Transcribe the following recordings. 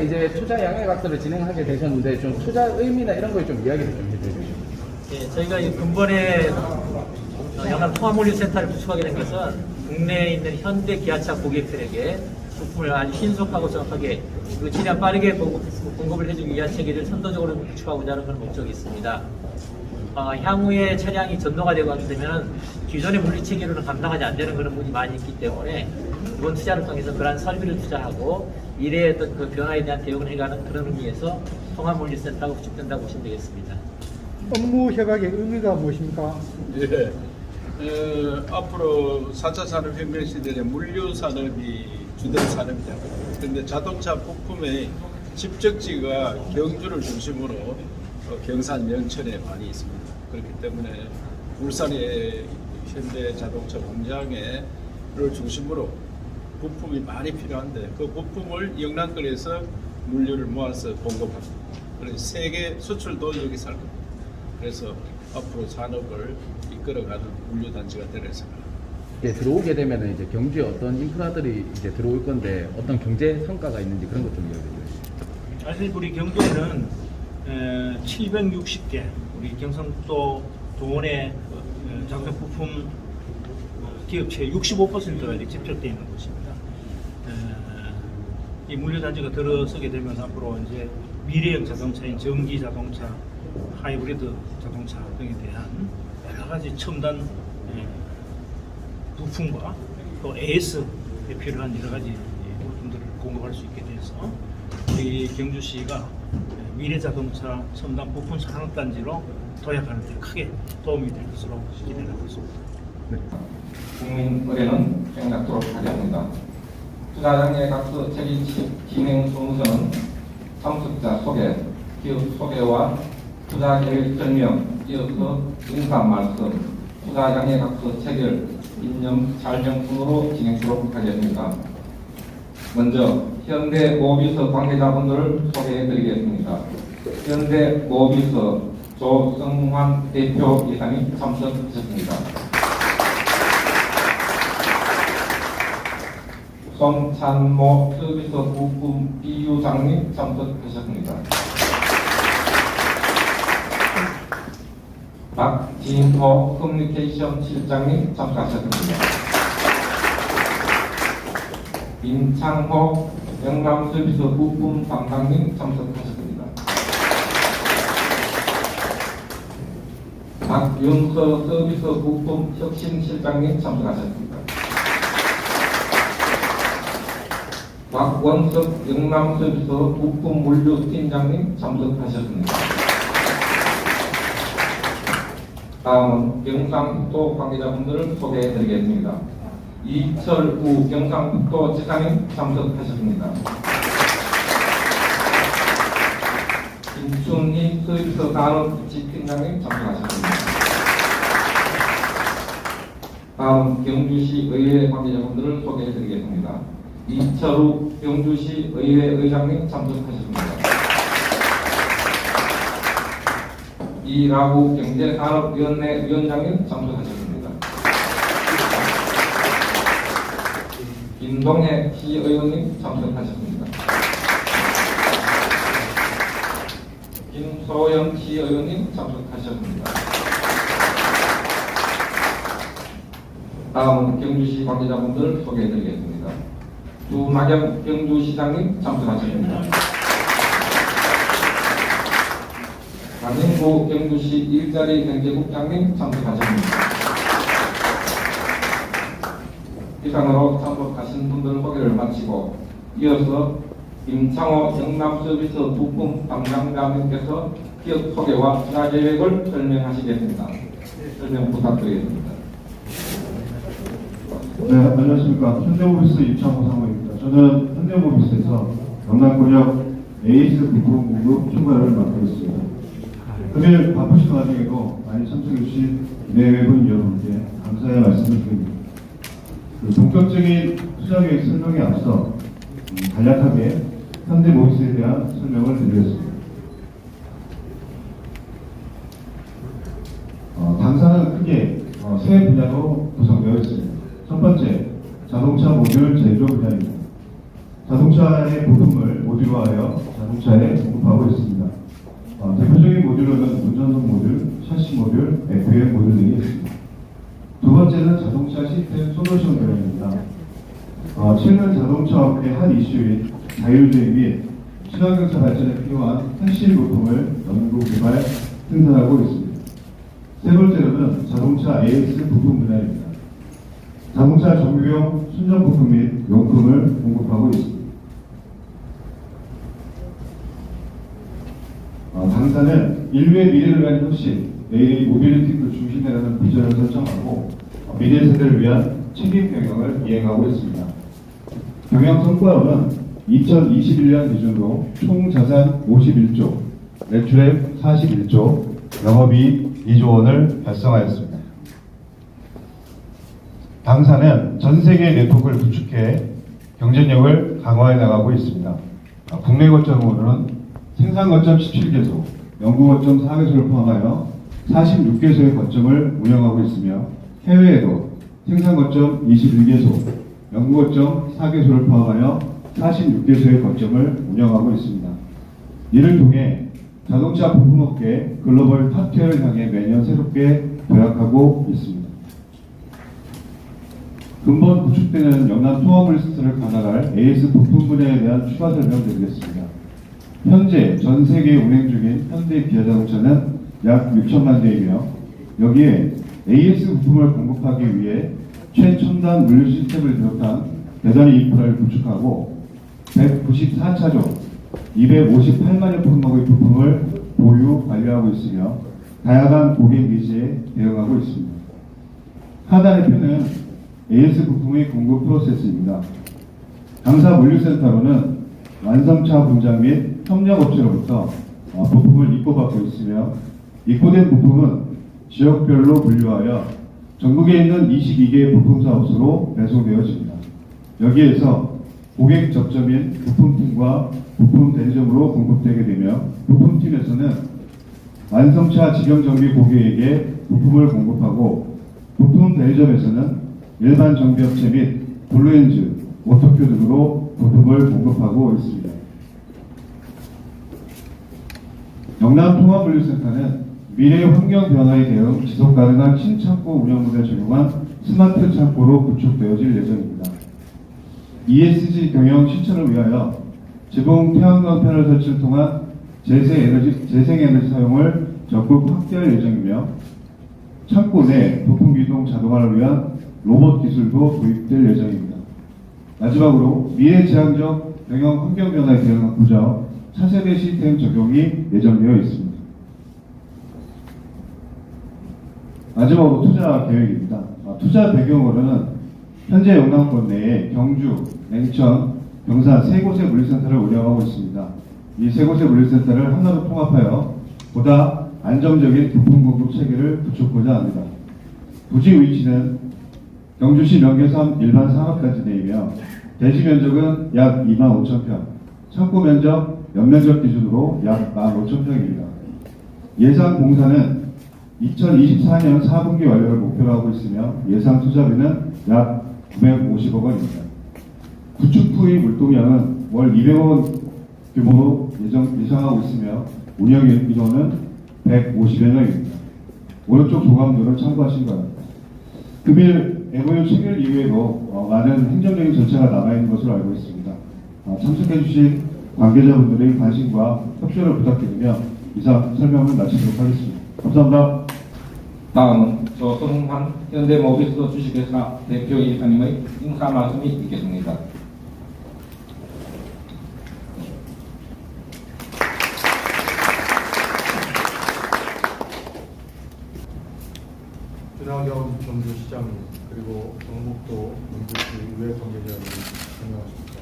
이제 투자 양해 각서를 진행하게 되셨는데 좀 투자 의미나 이런 거에 좀 이야기를 좀 해주시죠. 예, 저희가 이 근본에 어, 영남 통합물류센터를 구축하게 된 것은 국내에 있는 현대 기아차 고객들에게 부품을 아주 신속하고 정확하게 그리고 최대한 빠르게 공급, 공급을 해주기 위한 체계를 선도적으로 구축하고자 하는 그런 목적이 있습니다. 어, 향후에 차량이 전도가 되고 하게 되면 기존의 물리 체계로는 감당하지 안 되는 그런 부분이 많이 있기 때문에 이번 투자를 통해서 그러한 설비를 투자하고 미래의 어떤 그 변화에 대한 대응을 해가는 그런 의미에서 통합물류센터가 구축된다고 보시면 되겠습니다. 업무 협약의 의미가 무엇입니까? 예. 어, 앞으로 4차 산업혁명 시대에 물류 산업이 주된 산업이잖아요. 그런데 자동차 부품의 집적지가 경주를 중심으로 어, 경산 연천에 많이 있습니다. 그렇기 때문에 울산의 현대 자동차 공장을 중심으로 부품이 많이 필요한데 그 부품을 영남권에서 물류를 모아서 공급합니다. 그래서 세계 수출도 여기서 할 겁니다. 그래서 앞으로 산업을 이끌어가는 물류단지가 되려 생각합니다. 이제 들어오게 되면 이제 경주에 어떤 인프라들이 이제 들어올 건데 어떤 경제 성과가 있는지 그런 것 좀 이야기해 주시죠. 사실 우리 경주에는 760개 우리 경상북도 도원의 어, 장비 부품 기업체의 65%가 이렇게 집적되어 있는 곳입니다. 에, 이 물류단지가 들어서게 되면서 앞으로 이제 미래형 자동차인 전기 자동차, 하이브리드 자동차 등에 대한 여러 가지 첨단 에, 부품과 또 AS에 필요한 여러 가지 부품들을 공급할 수 있게 돼서 우리 경주시가 미래 자동차 첨단 부품 산업단지로 도약하는 데 크게 도움이 될 것으로 기대하고 있습니다. 국민 의뢰는 생략토록 하겠습니다. 투자장의 각서 책임 진행 순서는 참석자 소개, 기업 소개와 투자 계획 설명, 이어서 인사 말씀, 투자장의 각서 체결, 인념 잘명 순으로 진행하도록 하겠습니다. 먼저 현대 모비스 관계자분들을 소개해드리겠습니다. 현대 모비스 조성환 대표 이사님 참석하셨습니다. 손찬모 서비스 부품 비유장님 참석하셨습니다. 박진호 커뮤니케이션 실장님 참석하셨습니다. 임창호 영남 서비스 부품 담당님 참석하셨습니다. 박윤서 서비스 부품 혁신 실장님 참석하셨습니다. 박원석 영남 서비스 부품 물류 팀장님 참석하셨습니다. 다음은 경상북도 관계자분들을 소개해드리겠습니다. 이철우 경상북도 지사님 참석하셨습니다. 김춘희 서비스 산업부지팀장님 참석하셨습니다. 다음 경주시 의회 관계자분들을 소개해드리겠습니다. 이철우 경주시 의회 의장님 참석하셨습니다. 이라구 경제산업위원회 위원장님 참석하셨습니다. 김동혜 시의원님 참석하셨습니다. 김소영 시의원님 참석하셨습니다. 다음은 경주시 관계자분들 소개해드리겠습니다. 주나경 경주시장님 참석하셨습니다. 강인구 경주시 일자리 경제국장님 참석하셨습니다. 이상으로 참석하신 분들 소개를 마치고 이어서 임창호 영남서비스 부품 담당자님께서 기업 소개와 투자 계획을 설명하시겠습니다. 설명 부탁드리겠습니다. 네, 안녕하십니까. 현대모비스 임창호 사무입니다. 저는 현대모비스에서 영남권역 AS 부품 공급 총괄을 맡고 있습니다. 금일 바쁘신 와중에도 많이 참석해주신 내외분 여러분께 감사의 말씀을 드립니다. 그 본격적인 투자계획 설명에 앞서 음, 간략하게 현대모비스에 대한 설명을 드리겠습니다. 어, 당사는 크게 어, 세 분야로 번째, 자동차 모듈 제조 분야입니다. 자동차의 부품을 모듈화하여 자동차에 공급하고 있습니다. 어, 대표적인 모듈로는 운전석 모듈, 샤시 모듈, FM 모듈 등이 있습니다. 두 번째는 자동차 시스템 솔루션 개념입니다. 어, 최근 자동차 업계 한 이슈인 자율주행 및 친환경차 발전에 필요한 핵심 부품을 연구 개발 생산하고 있습니다. 세 번째로는 자동차 AS 부품 분야입니다. 자동차 정비용 순정 부품 및 용품을 공급하고 있습니다. 어, 당사는 인류의 미래를 위한 혁신, 내일의 모빌리티를 중심이라는 비전을 설정하고 어, 미래 세대를 위한 책임 경영을 이행하고 있습니다. 경영 성과로는 2021년 기준으로 총 자산 51조, 매출액 41조, 영업이익 2조 원을 달성하였습니다. 당사는 전 세계 네트워크를 구축해 경쟁력을 강화해 나가고 있습니다. 아, 국내 거점으로는 생산 거점 17개소, 연구 거점 4개소를 포함하여 46개소의 거점을 운영하고 있으며 해외에도 생산 거점 21개소, 연구 거점 4개소를 포함하여 46개소의 거점을 운영하고 있습니다. 이를 통해 자동차 부품업계 글로벌 탑티어를 향해 매년 새롭게 도약하고 있습니다. 근본 구축되는 영남 통합물리스트를 관할할 AS 부품 분야에 대한 추가 설명드리겠습니다. 현재 전 세계에 운행 중인 현대 기아자동차는 약 6천만 대이며 여기에 AS 부품을 공급하기 위해 최첨단 물류 시스템을 비롯한 대단히 인프라를 구축하고 194차종 258만여 품목의 부품을 보유 관리하고 있으며 다양한 고객 니즈에 대응하고 있습니다. 하단의 표는 AS 부품의 공급 프로세스입니다. 당사 물류센터로는 완성차 분장 및 협력업체로부터 어, 부품을 입고받고 있으며 입고된 부품은 지역별로 분류하여 전국에 있는 22개 부품 사업소로 배송되어집니다. 여기에서 고객 접점인 부품팀과 부품 대리점으로 공급되게 되며 부품팀에서는 완성차 직영 정비 고객에게 부품을 공급하고 부품 대리점에서는 일반 정비업체 및 블루엔즈, 오토큐 등으로 부품을 공급하고 있습니다. 영남 통합물류센터는 미래 환경 변화에 대응 지속 가능한 신창고 운영 모델 적용한 스마트 창고로 구축되어질 예정입니다. ESG 경영 실천을 위하여 지붕 태양광 패널 설치를 통한 재생 에너지, 재생 에너지 사용을 적극 확대할 예정이며 창고 내 부품 기동 자동화를 위한 로봇 기술도 도입될 예정입니다. 마지막으로 미래 지향적 경영 환경 변화에 대응하고자 차세대 시스템 적용이 예정되어 있습니다. 마지막으로 투자 계획입니다. 아, 투자 배경으로는 현재 영남권 내에 경주, 냉천, 경산 세 곳의 물류센터를 운영하고 있습니다. 이 세 곳의 물류센터를 하나로 통합하여 보다 안정적인 부품 공급 체계를 구축하고자 합니다. 부지 위치는 경주시 명계산 일반 산업단지내이며 대지 면적은 약 2만 5천 평, 창고 면적 연면적 기준으로 약 1만 5천 평입니다. 예상 공사는 2024년 4분기 완료를 목표로 하고 있으며 예상 투자비는 약 950억 원입니다. 구축 후의 물동량은 월 200억 원 규모로 예정, 예상하고 있으며 운영 인원은 150여 명입니다. 오른쪽 조감도를 참고하신 바랍니다. 금일 MOU 체결 이후에도 어, 많은 행정적인 절차가 남아있는 것으로 알고 있습니다. 어, 참석해주신 관계자분들의 관심과 협조를 부탁드리며 이상 설명을 마치도록 하겠습니다. 감사합니다. 다음은 조성환 현대모비스 주식회사 대표이사님의 인사 말씀이 있겠습니다. 준하경 경주시장 그리고 경북도 경주시 의회 관계자 여러분 안녕하십니까.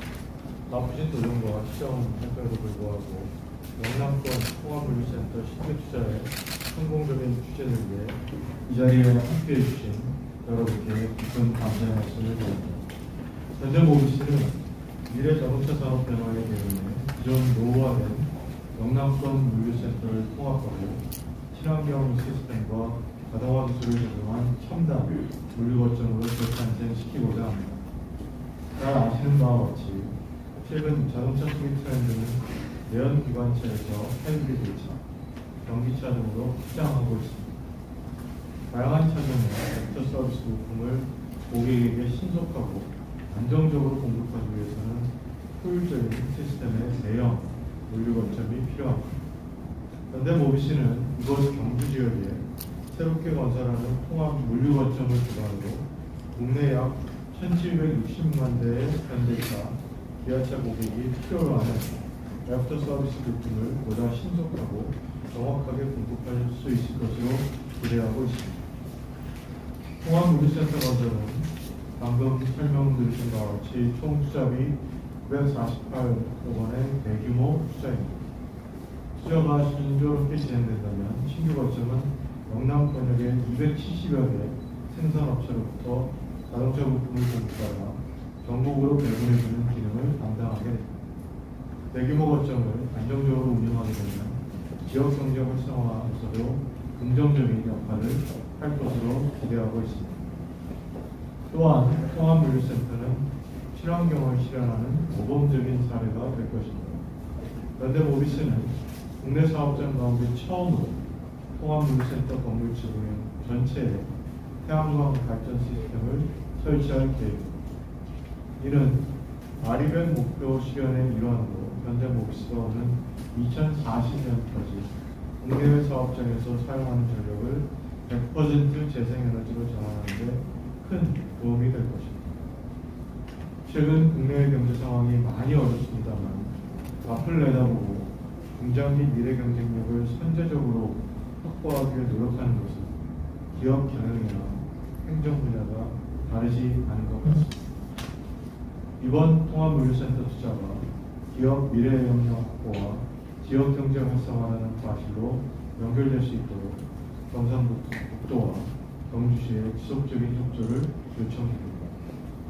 나쁘신 도전과 시정 평가에도 불구하고 영남권 통합물류센터 신규 투자의 성공적인 추진을 위해 이 자리에 함께해 주신 여러분께 깊은 감사의 말씀을 드립니다. 현재 모비스는 미래 자동차 산업 변화에 대응해 기존 노후화된 영남권 물류센터를 통합하고 친환경 시스템과 기술을 적용한 첨단 물류 거점으로 재탄생시키고자 합니다. 잘 아시는 바와 같이 최근 자동차 투기 트렌드는 내연 기관차에서 하이브리드차, 전기차 등으로 확장하고 있습니다. 다양한 차종의 벡터 서비스 부품을 고객에게 신속하고 안정적으로 공급하기 위해서는 효율적인 시스템의 대형 물류 거점이 필요합니다. 현대모비스는 이곳 경주 지역에 새롭게 건설하는 통합 물류 거점을 기반으로 국내 약 1,760만 대의 현대차, 기아차 고객이 필요로 하는 랩터 서비스 부품을 보다 신속하고 정확하게 공급할 수 있을 것으로 기대하고 있습니다. 통합 물류센터 건설은 방금 설명드린 바와 같이 총 투자비 948억 원의 대규모 투자입니다. 투자가 순조롭게 진행된다면 신규 거점은 영남 권역의 270여 개 생산업체로부터 자동차 부품을 공급하다 전국으로 배분해주는 기능을 담당하게 됩니다. 대규모 거점을 안정적으로 운영하게 되면 지역 경제 활성화에서도 긍정적인 역할을 할 것으로 기대하고 있습니다. 또한 통합물류센터는 친환경을 실현하는 모범적인 사례가 될 것입니다. 현대모비스는 국내 사업장 가운데 처음으로 통합물류센터 건물 지붕 전체에 태양광 발전 시스템을 설치할 계획입니다. 이는 아리백 목표 실현의 일환으로 현대모비스가 오는 2040년까지 국내외 사업장에서 사용하는 전력을 100% 재생에너지로 전환하는 데 큰 도움이 될 것입니다. 최근 국내외 경제 상황이 많이 어렵습니다만 앞을 내다보고 공장 및 미래 경쟁력을 선제적으로 확보하기 위해 노력하는 것은 기업 경영이나 행정 분야가 다르지 않은 것 같습니다. 이번 통합물류센터 투자가 기업 미래 영역 확보와 지역 경제 활성화라는 과실로 연결될 수 있도록 경상북도와 경주시의 지속적인 협조를 요청드립니다.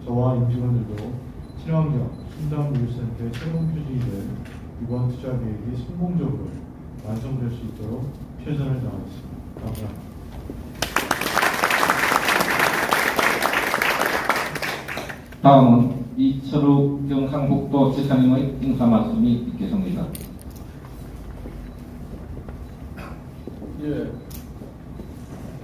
저와 임직원들도 친환경 순담물류센터의 새로운 표준이 될 이번 투자 계획이 성공적으로 완성될 수 있도록 최선을 다하겠습니다. 감사합니다. 다음은 이철우 경상북도 지사님의 인사 말씀이 있겠습니다. 예.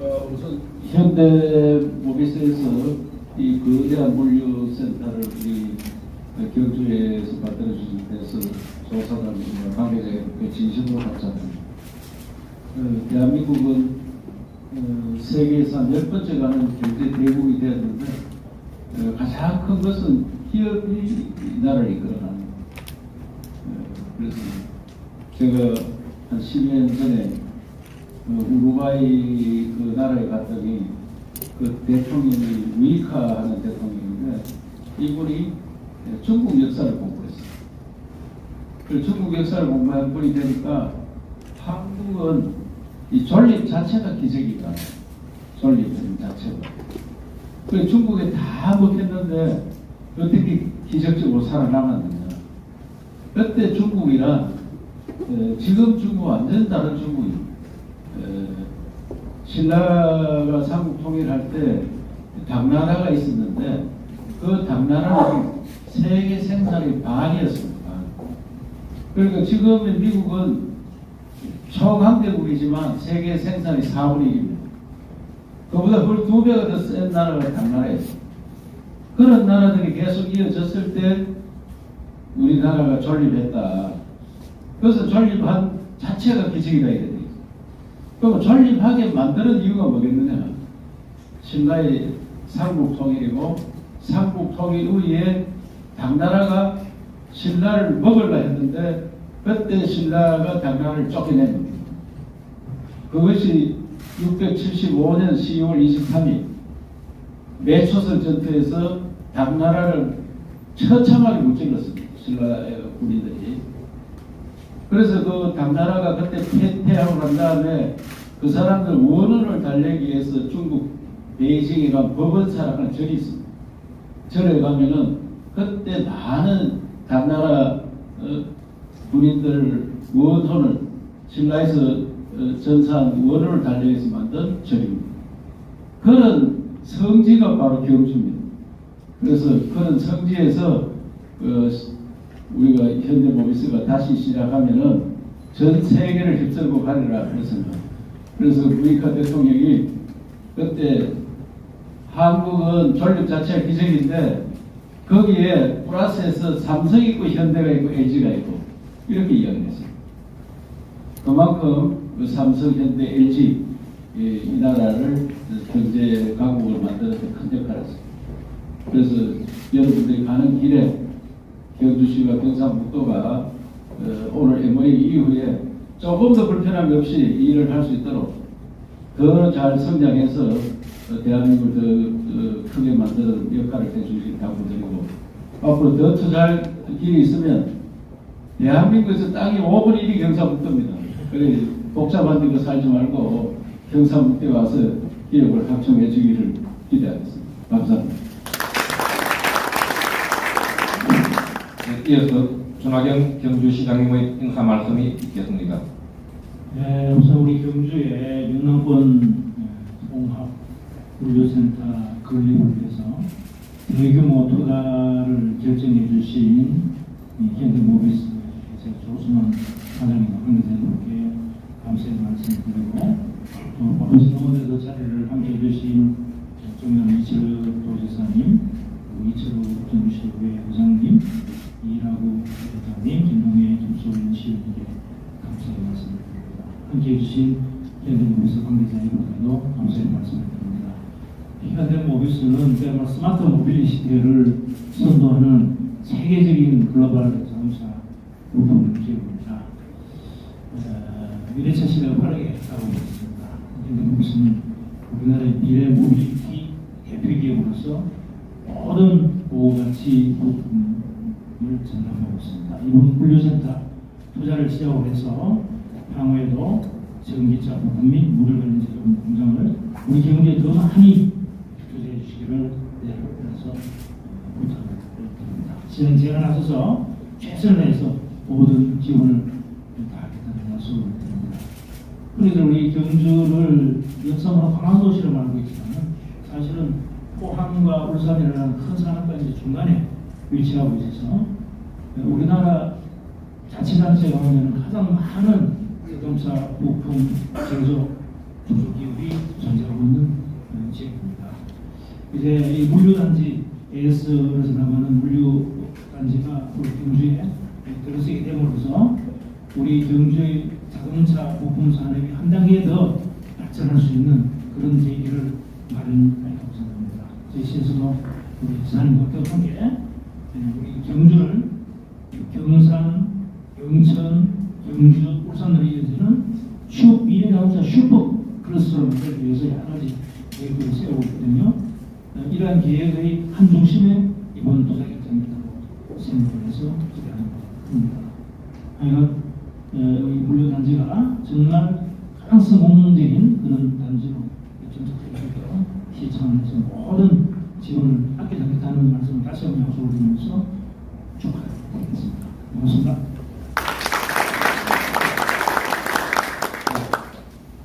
어, 우선 현대 모비스에서 이 거대한 물류센터를 우리 경주에서 만들어 주신 데서 조사장님과 관계자님께 진심으로 감사드립니다. 어, 대한민국은 어, 세계에서 한열 번째 가는 경제 대국이 되었는데 어, 가장 큰 것은 기업이 이 나라를 이끌어가는. 어, 그래서 제가 한 10년 전에 그 우루과이 그 나라에 갔더니 그 대통령이 위카 하는 대통령인데 이분이 중국 역사를 공부했어요. 그 중국 역사를 공부한 분이 되니까 한국은 이 존립 자체가 기적이다. 존립 자체가. 그 중국에 다 먹혔는데 어떻게 기적적으로 살아남았느냐. 그때 중국이란 에, 지금 중국 완전 다른. 에, 신라가 삼국 통일할 때 당나라가 있었는데 그 당나라는 세계 생산의 반이었습니다. 그러니까 지금의 미국은 초강대국이지만 세계 생산의 4분의 1입니다. 그보다 그걸 두 배가 더 센 나라가 당나라였어요. 그런 나라들이 계속 이어졌을 때 우리나라가 존립했다. 그래서 존립한 자체가 기적이다 이래 돼 그럼 존립하게 만드는 이유가 뭐겠느냐? 신라의 삼국 통일이고 삼국 통일 후에 당나라가 신라를 먹으려 했는데 그때 신라가 당나라를 쫓겨낸 겁니다. 그것이 675년 12월 23일 매초선 전투에서 당나라를 처참하게 무찔렀습니다. 신라의 군인들이. 그래서 그 당나라가 그때 패퇴하고 난 다음에 그 사람들 원혼을 달래기 위해서 중국 베이징에 간 법원사라는 절이 있습니다. 절에 가면은 그때 많은 당나라 어, 군인들 원혼을 신라에서 어, 전사한 원혼을 달래기 위해서 만든 절입니다. 그런 성지가 바로 경주입니다. 그래서 그런 성지에서 그 우리가 현대 모비스가 다시 시작하면은 전 세계를 휩쓸고 가리라 그랬습니다. 그래서 무이카 대통령이 그때 한국은 전력 자체가 기적인데 거기에 플러스에서 삼성 있고 현대가 있고 LG가 있고 이렇게 이야기했어요. 그만큼 그 삼성, 현대, LG 이, 이 나라를 경제 만드는 데큰 역할을 했어요. 그래서 여러분들이 가는 길에 경주시와 경상북도가 어, 오늘 MOA 이후에 조금 더 불편함이 없이 일을 할 수 있도록 더 잘 성장해서 어, 대한민국을 더 어, 크게 만드는 역할을 해주시기 당부드리고 앞으로 더 투자할 길이 있으면 대한민국에서 땅이 5분 1이 경상북도입니다. 그래 복잡한 데로 살지 말고 경상북도에 와서 기업을 확충해 주기를 기대하겠습니다. 감사합니다. 네, 이어서 준하경 경주시장님의 인사 말씀이 있겠습니다. 네, 우선 우리 경주의 영남권 예, 통합 물류센터 건립을 위해서 대규모 투자를 결정해 주신 이 현대모비스 회사 조승원 사장님과 관계자분께 말씀드리고 또 바쁘신 오늘도 자리를 함께 해주신 정면 이철우 도지사님, 그리고 이철우 정주시의회 의장님, 이라구 회장님, 김동혜 김소연 시의원에게 감사의 말씀드립니다. 함께 해주신 현대모비스 관계자 여러분께도 감사의 말씀을 드립니다. 현대모비스는 그야말로 스마트 모빌리 시대를 선도하는 세계적인 글로벌 자동차 부품 기업입니다. 어, 미래차 시대가 빠르게 가고 있습니다. 현대모비스는 우리나라의 미래 모빌리티 대표 기업으로서 모든 보호가치 부품을 전담하고 있습니다. 이번 물류센터 투자를 시작으로 해서 향후에도 전기차 부품 및 물을 관련 제품 공장을 우리 경제에 더 많이 투자해 주시기를 내려서 부탁을 드립니다. 저는 제가 나서서 최선을 다해서 모든 지원을 다하겠다는 약속을 드립니다. 그래서 우리 경주를 역사로 강한 도시로 알고 있지만 사실은 포항과 울산이라는 큰 산업단지 중간에 위치하고 있어서 우리나라 자치단체가 보면 가장 많은 자동차 부품 제조 중소기업이 존재하고 있는 어, 지역입니다. 이제 이 물류단지 AS에서 나가는 물류단지가 우리 경주에 들어서게 됨으로써 우리 경주의 자동차 부품 산업이 한 단계 더 발전할 수 있는 그런 계기를 마련하리라고 생각합니다. 저희 시에서도 우리 지사님과 함께 예, 우리 경주를 경산, 영천, 경주, 울산으로 이어지는 슈 미래 자동차 슈퍼 클러스터를 위해서 여러 가지 계획을 세우고 있거든요. 어, 이러한 계획의 한 중심에 이번 도자 결정이라고 생각을 해서 기대하는 겁니다. 하여간 어, 이 물류단지가 정말 가장 성공적인 그런 단지로 전적되게 시청에서 모든 지원을 아껴잡겠다는 말씀을 다시 한번 약속을 드리면서 축하드리겠습니다. 고맙습니다.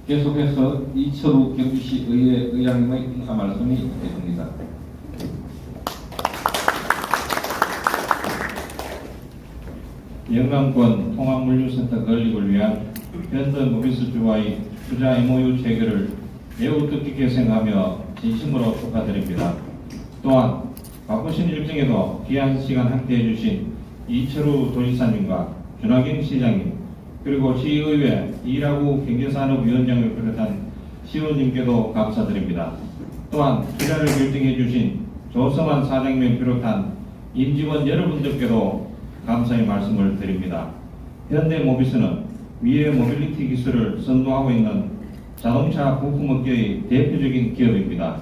계속해서 이철우 경주시 의회 의장님의 인사 말씀이 있겠습니다. 영남권 통합물류센터 건립을 위한 현대 모비스주와의 투자 MOU 체결을 매우 뜻깊게 생각하며 진심으로 축하드립니다. 또한 바쁘신 일정에도 귀한 시간 함께 해 주신 이철우 도지사님과 준하경 시장님 그리고 시의회 이라구 경제산업위원장을 비롯한 시의원님께도 감사드립니다. 또한 투자를 결정해 주신 조성환 사장님을 비롯한 임직원 여러분들께도 감사의 말씀을 드립니다. 현대모비스는 미래 모빌리티 기술을 선도하고 있는 자동차 부품업계의 대표적인 기업입니다.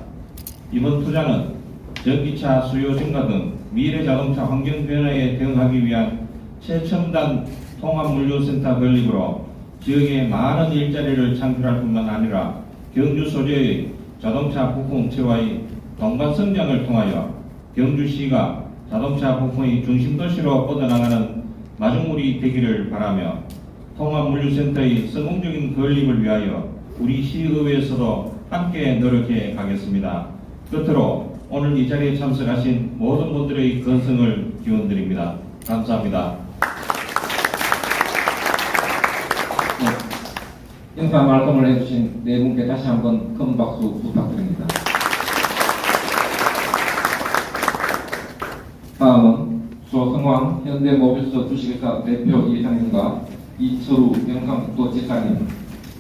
이번 투자는 전기차 수요 증가 등 미래 자동차 환경 변화에 대응하기 위한 최첨단 통합물류센터 건립으로 지역에 많은 일자리를 창출할 뿐만 아니라 경주 소재의 자동차 부품 업체와의 동반 성장을 통하여 경주시가 자동차 부품의 중심 도시로 뻗어나가는 마중물이 되기를 바라며 통합물류센터의 성공적인 건립을 위하여 우리 시의회에서도 함께 노력해 가겠습니다. 끝으로 오늘 이 자리에 참석하신 모든 분들의 건승을 기원드립니다. 감사합니다. 네. 인사 말씀을 해주신 네 분께 다시 한번 큰 박수 부탁드립니다. 다음은 조성왕 현대모비스 주식회사 대표 이사님과 이철우 경상북도지사님,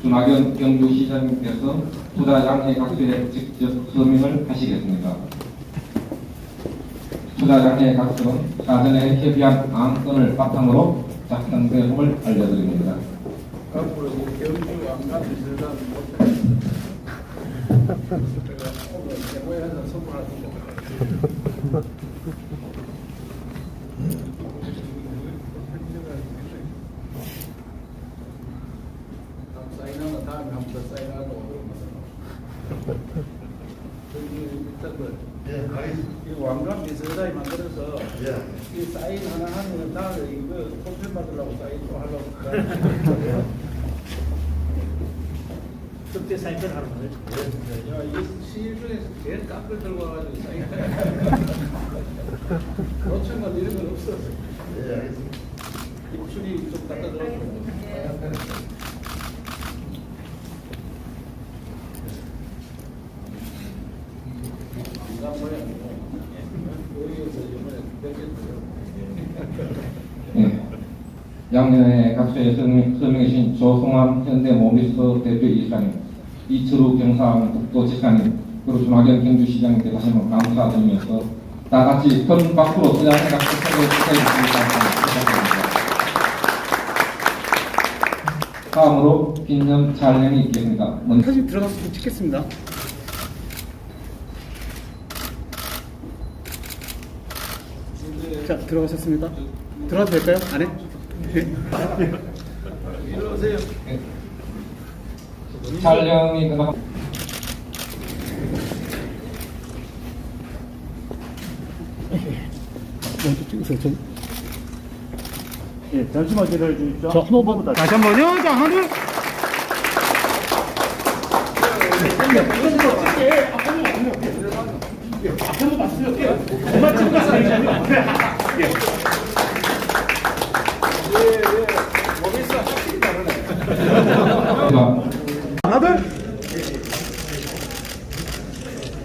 준하경 경주시장님께서 투자 양해 각서에 직접 서명을 하시겠습니다. 투자 양해 각서는 사전에 협의한 안건을 바탕으로 작성됨을 알려드립니다. 앞으로 이 경주 왕관 비서관 제가 오늘 대모에서 선물하는 거. 사인하면 다음에 한 번 더 사인하고 저기 일단 그, 이 왕관 비서관이 만들어서 이 사인 하나 하면 다음에 이거 통편 받으려고 사인 또 하려고 그때 사인을 하는 거예요. 야, 이게 시일 중에서 제일 깎을 들고 와가지고 사인. 로천관 이런 건 없어. 입술이 좀 갖다 들어가고. 안간 모양이고. 여기에서 이번에 뺏겼어요. 예. 양년의 각서에 서명- 서명해 주신 조성암 현대 모비스 대표 이사님, 이철우 경상북도지사님, 그리고 준하경 경주시장님께 다시 한번 감사드리면서 다 같이 큰 박수로 각서 서명해 주시기 바랍니다. 다음으로 기념 촬영이 있겠습니다. 먼저 사진 들어가서 찍겠습니다. 자, 들어가셨습니다. 들어가도 될까요? 안에? 네. 일로 오세요. 촬영이 끝나고 먼저 찍으세요. 좀. 예, 잠시만 기다려 주십시오. 자, 한 번만 다시 한 번요. 자, 하나,